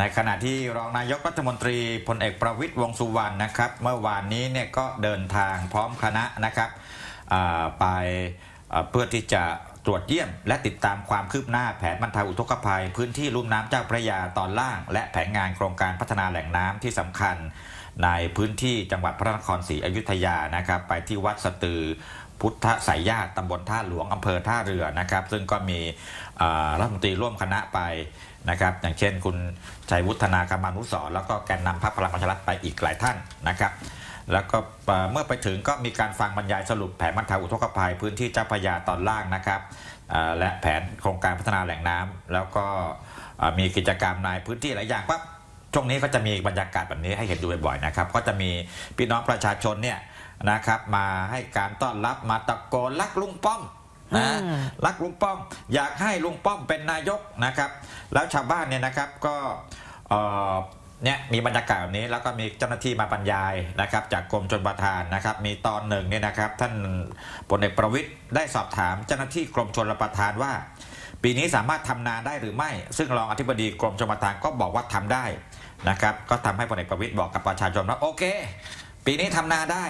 ในขณะที่รองนายกรัฐมนตรีพลเอกประวิตยวงสุวรรณนะครับ เมื่อวานนี้เนี่ยก็เดินทางพร้อมคณะนะครับไปเพื่อที่จะ ตรวจเยี่ยม และติดตามความคืบหน้าแผนบรรเทาอุทกภัย พื้นที่ลุ่มน้ำเจ้าพระยาตอนล่าง และแผนงานโครงการพัฒนาแหล่งน้ำที่สำคัญ ในพื้นที่จังหวัดพระนครศรีอยุธยานะครับ ไปที่วัดสตือพุทธสายญาติตำบลท่าหลวงอำเภอท่าเรือนะครับ ซึ่งก็มีรัฐมนตรีร่วมคณะไปนะครับ อย่างเช่น คุณชัยวุฒนากรรมานุสรณ์แล้วก็แกนนำพรรคพลังประชารัฐไปอีกหลายท่านนะครับ แล้วก็เอ่อเมื่อไปถึงก็มีการฟังบรรยายสรุปแผนบรรเทาอุทกภัยพื้นที่เจ้าพระยาตอนล่างนะครับอ่าและแผนโครงการพัฒนาแหล่งน้ำแล้วก็อ่ามีกิจกรรมในพื้นที่หลายอย่างปั๊บช่วงนี้ก็จะมีบรรยากาศแบบนี้ให้เห็นดูบ่อยๆนะครับ ก็จะมีพี่น้องประชาชนเนี่ยนะครับ มาให้การต้อนรับมาตะโกนรักลุงป้อมนะอืมรักลุงป้อม อยากให้ลุงป้อมเป็นนายกนะครับ แล้วชาวบ้านเนี่ยนะครับก็ เนี่ยมีบรรยากาศแบบนี้แล้วก็มีเจ้าหน้าที่มาบรรยายนะครับ จากกรมชนประทานนะครับ มีตอนหนึ่งเนี่ยนะครับ ท่านพลเอกประวิตยได้สอบถามเจ้าหน้าที่กรมชนประทานว่า ปีนี้สามารถทำนาได้หรือไม่ ซึ่งรองอธิบดีกรมชลประทานก็บอกว่าทำได้นะครับ ก็ทำให้พลเอกประวิตยบอกกับประชาชนว่าโอเค ปีนี้ทำนาได้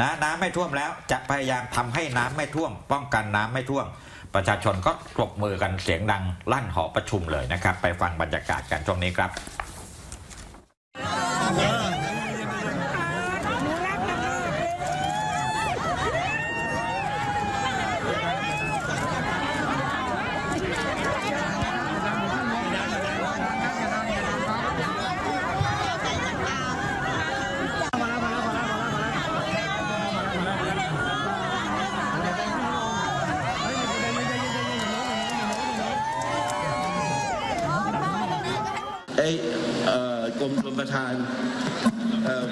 นะน้ำไม่ท่วมแล้วจะพยายามทำให้น้ำไม่ท่วม ป้องกันน้ำไม่ท่วม ประชาชนก็ปรบมือกันเสียงดังลั่นหอประชุมเลยนะครับ ไปฟังบรรยากาศกันช่วงนี้ครับ ไอ้เอ่อกรมชลประทานเอ่อ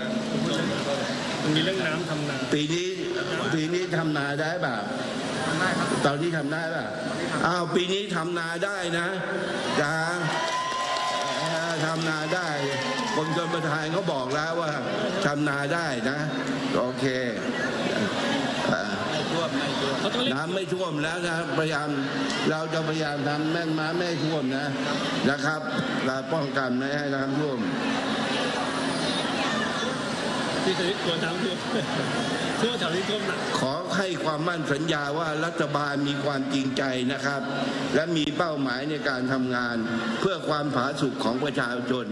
มันมีเรื่องน้ำทำนาปีนี้ปีนี้ทำนาได้ป่ะตอนนี้ทำได้ป่ะอ้าวปีนี้ทำนาได้นะจ้าเอ่อทำนาได้กรมชลประทานเขาบอกแล้วว่าทำนาได้นะ โอเค เขาต้องเรียกน้ำไม่ท่วมแล้วนะพยายามเราจะพยายามทำแม่นม้าไม่ให้ท่วมนะนะครับเราป้องกันไม่ให้น้ำท่วมที่จะกลัวน้ำท่วมท่วมแถวนี้ท่วมหนักขอให้ความมั่นสัญญาว่ารัฐบาลมีความจริงใจนะครับ และมีเป้าหมายในการทำงาน เพื่อความผาสุกของประชาชน